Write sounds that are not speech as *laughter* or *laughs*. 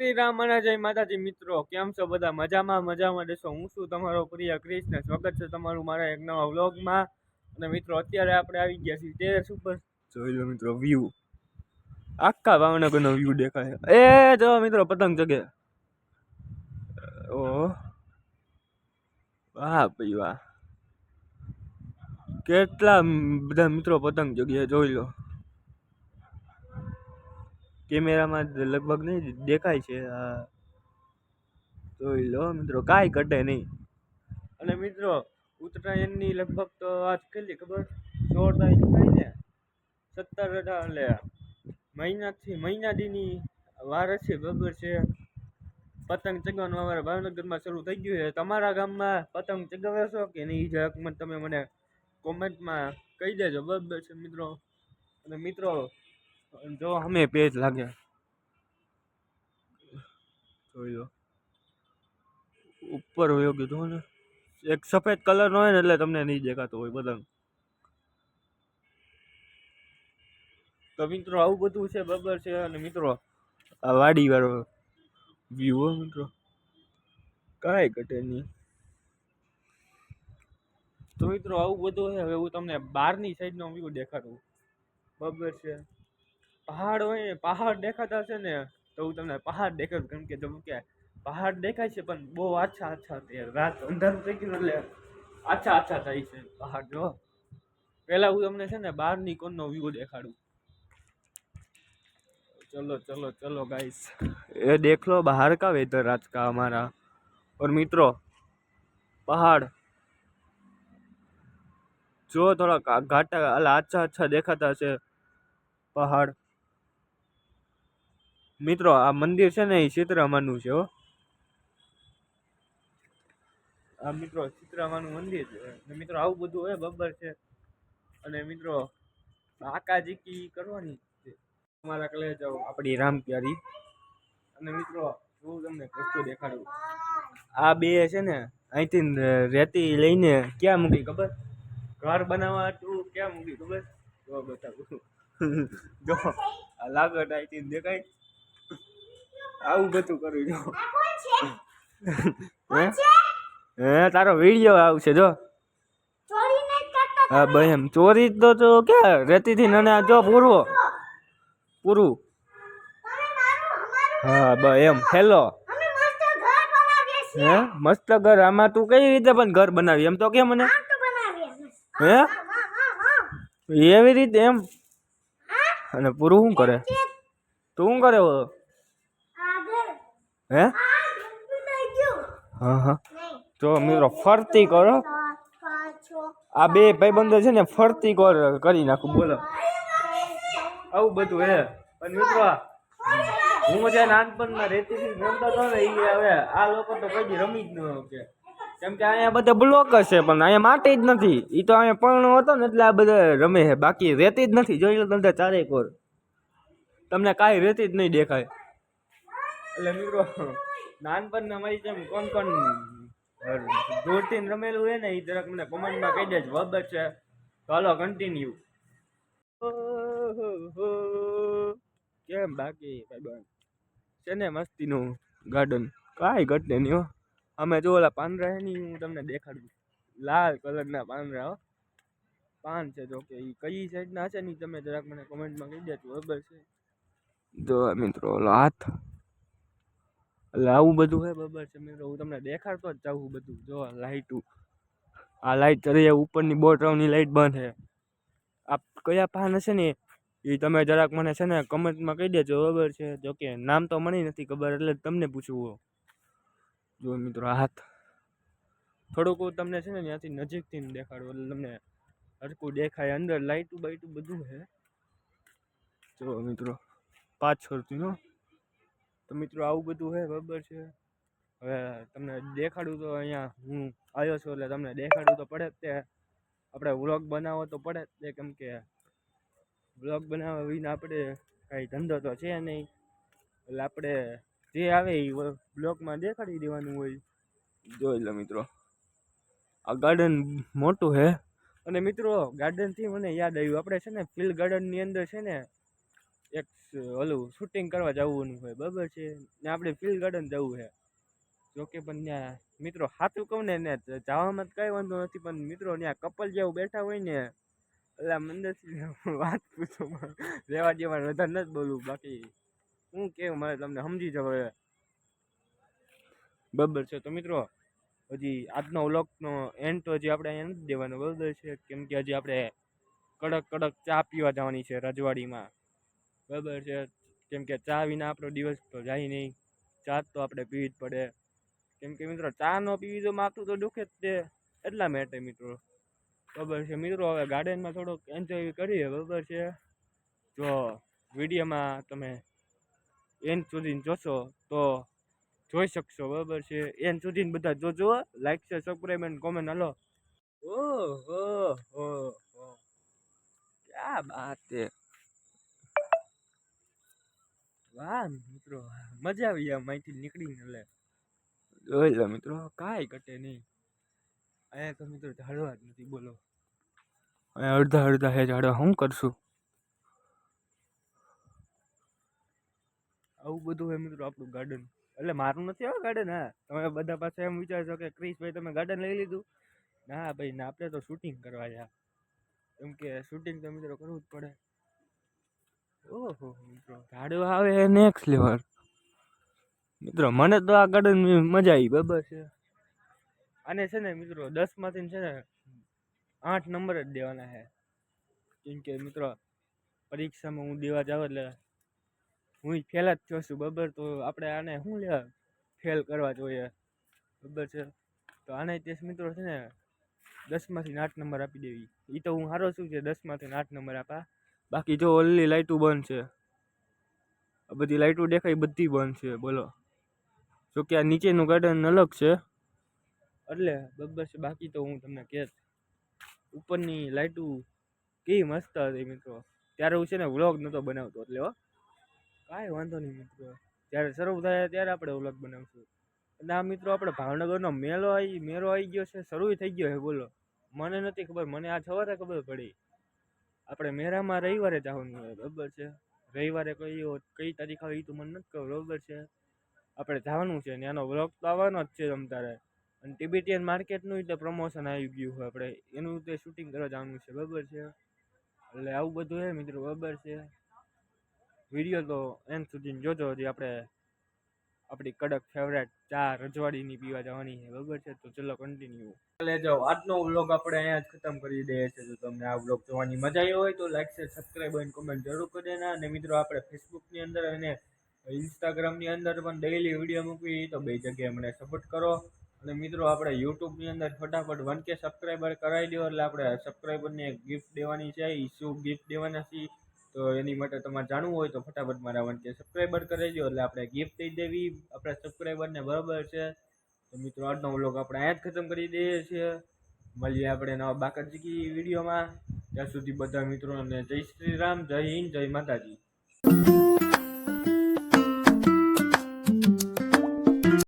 શ્રી રામ અને જય માતાજી મિત્રો, કેમ છો બધા? મજામાં મજામાં દેશો હું છું તમારો પ્રિય કૃષ્ણ સ્વાગત છે તમારું મારા એક નવા વ્લોગમાં. અને મિત્રો, અત્યારે આપણે આવી ગયા છીએ ટેરેસ ઉપર. જોઈ લો મિત્રો વ્યૂ આખા ભાવનગરનો વ્યૂ દેખાય. એ જો મિત્રો, પતંગ જગે ઓ વાહ ભાઈ વાહ. કેટલા બધા મિત્રો પતંગ જગ્યાએ જોઈ લો. કેમેરામાં લગભગ નહીં, દેખાય છે, આ. જોઈ લો મિત્રો, કાંઈ ઘટે નહીં. અને મિત્રો, ઉત્તરાયણની લગભગ તો આજ કેટલી ખબર? સોળ તારીખ થાય ને સત્તર અઢાર, એટલે મહિનાથી મહિના દીની વાર છે બરાબર છે. પતંગ ચગાવવાનું અમારા ભાવનગરમાં શરૂ થઈ ગયું છે. તમારા ગામમાં પતંગ ચગાવે કે નહીં જરાક તમે મને કોમેન્ટમાં કહી દેજો, બરાબર છે મિત્રો. અને મિત્રો જો અમે પેજ લાગે. જોઈ લો. ઉપર હોય કીધું ને. એક સફેદ કલર નો હોય ને એટલે તમને નહીં દેખાતો હોય બધા તો મિત્રો આવું બધું છે બરાબર છે અને મિત્રો આ વાડી વાળો વ્યૂ મિત્રો. કાંઈ ઘટે નહીં. તો મિત્રો આવું બધું છે હવે હું તમને બહારની સાઈડનો વ્યૂ દેખાડું. બરાબર છે. પહાડ હોય ને, પહાડ દેખાતા હશે ને, તો હું તમને પહાડ દેખાડ કેમ કે તમે કે પહાડ દેખાય છે, પણ બહુ આછા આછા થાય રાત અંધારું થઈ ગયું એટલે આછા આછા થાય છે પહાડ, જો. પહેલાં હું તમને છે ને બહારની કોનનો વ્યૂ દેખાડું. ચલો ચલો ચલો ગાઈસ એ દેખ લો બહાર કા વેધર રાજકા અમારા? ઓર મિત્રો, પહાડ. જો થોડાક ઘાટા આલા આછા આછા દેખાતા છે પહાડ. મિત્રો, આ મંદિર છે ને, એ સીતરામાનું છે, હો. આ મિત્રો સીતરામાનું મંદિર છે. મિત્રો, આવું બધું હોય, બબ્બર છે. અને મિત્રો બાકાજી કી કરવાની છે. અમારા કલે જાઓ આપણી રામ પ્યારી અને મિત્રો, હું તમને વસ્તુ દેખાડું. આ બે છે ને, અહીંથી રેતી લઈને ક્યાં મૂકી, ખબર? ઘર બનાવવા તું ક્યાં મૂકી, ખબર? જો, બતાવું. *laughs* જો, આ લાગત અહીંથી દેખાય. આવું બધું કરું જો. હે? હે તારો વીડિયો આવશે જો. હા ભાઈ એમ ચોરી તો તો ક્યાં રેતીથી નને જો પૂરું. પૂરું. હા ભાઈ એમ. હેલો. હે? મસ્ત ઘર? આમાં તું કઈ રીતે પણ ઘર બનાવી? એમ તો કે મને. હે એવી રીતે એમ? અને પૂરું શું કરે? તું શું કરે હે? હા હા. તો મિત્રો, ફરતી કરો આ બે ભાઈબંધો છે ને, ફરતી કર, કરી નાખું, બોલો. આવું બધું હે. અને મિત્રો, હું જે નાનપણમાં રેતીથી રમતો હતો ને એ હવે આ લોકો તો કદી રમી જ ન કે કેમ કે અહીંયા બધા બ્લોક હશે પણ અહીંયા માટે જ નથી. એ તો અહીંયા પણ હતો ને, એટલે આ બધા રમે છે. બાકી રેતી જ નથી. જોઈ લો તમને ચારેક કોર. તમને કાંઈ રેતી જ નહીં દેખાય. એટલે મિત્રો નાનપણના અમારી જેમ કોણ કોણ દૂરથી રમેલું હોય ને એ જરાક મને કોમેન્ટમાં કહી દેજો બરાબર છે? તો હાલો કન્ટિન્યુ કેમ બાકી ભાઈબંધ છે ને મસ્તીનું ગાર્ડન કાંઈ ઘટે નહીં હો. અમે જો ઓલા પાંદરા છે હું તમને દેખાડું લાલ કલરના પાંદરા હો. પાન છે જો કે એ કઈ સાઈડના છે ને તમે જરાક મને કોમેન્ટમાં કહી દેજો બરાબર છે? જો મિત્રો ઓલો હાથ એટલે આવું બધું હે, બબર છે મિત્રો. હું તમને દેખાડતો જ જાઉં બધું. જો લાઇટું આ લાઇટ ચડી ઉપરની બોટની લાઇટ બંધ છે આ કયા પાન હશે ને એ તમે જરાક મને છે ને કમેન્ટમાં કહી દેજો બરાબર છે. જો કે નામ તો મને નથી ખબર, એટલે તમને પૂછવું જો મિત્રો હાથ. થોડુંક તમને છે ને ત્યાંથી નજીકથી દેખાડું, એટલે તમને હરકું દેખાય. અંદર લાઇટું બાઇટું બધું છે જો મિત્રો, પાછળથી હો. તો મિત્રો આવું બધું છે બરાબર છે? હવે તમને દેખાડું તો અહીંયા હું આવ્યો છું એટલે તમને દેખાડું તો પડે જ તે. આપણે વ્લોગ બનાવો તો પડે જ તે કેમ કે વ્લોગ બનાવવા વિના આપણે કાંઈ ધંધો તો છે નહીં. એટલે આપણે જે આવે એ બ્લોગમાં દેખાડી દેવાનું હોય. જોઈ લો મિત્રો. આ ગાર્ડન મોટું છે અને મિત્રો ગાર્ડનથી મને યાદ આવ્યું. આપણે છે ને ફિલ્ડ ગાર્ડનની અંદર છે ને એક, ઓલું શૂટિંગ કરવા જવાનું હોય, બરાબર છે? ને આપણે ફિલ ગાર્ડન જવું છે. જોકે પણ ત્યાં મિત્રો સાચું કહું ને ને જવામાં કાંઈ વાંધો નથી, પણ મિત્રો ત્યાં કપલ જેવું બેઠા હોય ને એટલે મંદિર વાત પૂછો. રહેવા દેવાનું વધારે નથી બોલવું. બાકી હું કેવું, મારે તમને સમજી જાવ હવે બરાબર છે. તો મિત્રો, હજી આજનો વ્લોગનો એન્ડ તો હજી આપણે અહીંયા નથી દેવાનો, બરાબર છે? કેમ કે હજી આપણે કડક કડક ચા પીવા જવાની છે રજવાડીમાં. બરાબર છે. કેમ કે ચા વિના આપણો દિવસ તો જાય નહીં. ચા તો આપણે પીવી જ પડે. કેમ કે મિત્રો, ચા ન પીવી તો માથું તો દુખે જ તે એટલા માટે મિત્રો. બરાબર છે. મિત્રો, હવે ગાર્ડનમાં થોડોક એન્જોય કરીએ, બરાબર છે. જો વિડીયોમાં તમે એન્ડ સુધી જોશો તો જોઈ શકશો, બરાબર છે. એન્ડ સુધી બધા જોજો લાઈક છે સબસ્ક્રાઈબ એન્ડ કોમેન્ટ હલો. ઓ હો હો. ક્યા બાત છે વાહ મિત્રો મજા આવી આ માહિતી નીકળીને એટલે. જોઈ લો મિત્રો. કાંઈ ઘટે નહીં. અહીંયા તો મિત્રો ઝાડવા જ નથી બોલો. અહીંયા અડધા અડધા હે ઝાડવા. શું કરશું? આવું બધું હે મિત્રો આપણું ગાર્ડન એટલે મારું નથી આવે ગાર્ડન હા. તમે બધા પાસે એમ વિચારશો કે ક્રિશભાઈ તમે ગાર્ડન લઈ લીધું? ના ભાઈ ના આપણે તો શૂટિંગ કરવા જા કેમ કે શૂટિંગ તો મિત્રો કરવું જ પડે. ઓહો ઝાડવા આવે નેક્સ્ટ લેવલ મિત્રો, મને તો આ ગાર્ડન મજા આવી, બરાબર છે. આને છે ને, મિત્રો દસમાંથી છે ને, આઠ નંબર જ દેવાના છે. કેમ કે, મિત્રો, પરીક્ષામાં હું દેવા જાઉં એટલે હું ફેલ જ થયો છું, બરાબર? તો આપણે આને શું લેવા? ફેલ કરવા જોઈએ, બરાબર છે? તો આને ટેસ્ટ મિત્રો છે ને દસમાંથી આઠ નંબર આપી દેવી. એ તો હું સારો છું જે દસમાંથી આઠ નંબર આપા. બાકી જો ઓલી લાઇટો બંધ છે. આ બધી લાઇટો દેખાય બધી બંધ છે, બોલો. જો કે આ નીચેનું ગાર્ડન અલગ છે. એટલે બસ છે બાકી તો હું તમને કહેત, ઉપરની લાઇટો કેવી મસ્ત હતી મિત્રો. ત્યારે હું છે ને વ્લોગ નહોતો બનાવતો એટલે હો. કાંઈ વાંધો નહીં મિત્રો. જ્યારે શરૂ થાય ત્યારે આપણે વ્લોગ બનાવશું. અને આ મિત્રો આપણે ભાવનગરનો મેળો આવી મેળો આવી ગયો છે, શરૂ થઈ ગયો છે, બોલો. મને નથી ખબર, મને આ સવારે ખબર પડી. આપણે મેળામાં રવિવારે જવાનું હોય, બરાબર છે? રવિવારે કઈ કઈ તારીખ આવે એ તો મને નથી ખબર, બરાબર છે? આપણે જવાનું છે ને એનો વ્લોગ તો આવવાનો જ છે તમતારે અને ટીબીટીએન માર્કેટનું એટલે પ્રમોશન આવી ગયું હોય આપણે. એનું તે શૂટિંગ કરવા જવાનું છે, બરાબર છે? એટલે આવું બધું છે મિત્રો, બરાબર છે? વીડિયો તો એન્ડ સુધી જોજો હજી આપણે આપણી કડક ફેવરેટ ચા રજવાડીની પીવા જવાની છે, બરાબર છે? તો ચલો કન્ટિન્યુ એટલે જો, આજનો વ્લોગ આપણે અહીંયા જ ખતમ કરી દઈએ છીએ. જો તમને આ વ્લોગ જોવાની મજા આવી હોય તો લાઈક શેર સબસ્ક્રાઈબ અને કમેન્ટ જરૂર કરી દેના. અને મિત્રો, આપણે ફેસબુકની અંદર અને ઇન્સ્ટાગ્રામની અંદર પણ ડેઈલી વીડિયો મૂકવી. તો બે જગ્યાએ મને સપોર્ટ કરો. અને મિત્રો, આપણે યુટ્યુબની અંદર ફટાફટ વન કે સબસ્ક્રાઈબર કરાવી દો. એટલે આપણે સબસ્ક્રાઈબરને ગિફ્ટ દેવાની છે. એ શું ગિફ્ટ દેવાના છે? તો એની માટે તમારે જાણવું હોય તો ફટાફટ મારા વન કે સબસ્ક્રાઈબર કરી દો એટલે આપણે ગિફ્ટ દઈ દેવી આપણા સબસ્ક્રાઈબરને બરાબર છે. તો મિત્રો, આજનો વ્લોગ આપણે અહીંયા જ ખતમ કરી દઈએ છીએ. મળીએ આપણે નવા બાકરજીકી વિડીયોમાં. ત્યાં સુધી બધા મિત્રોને જય શ્રી રામ, જય હિન્દ, જય માતાજી.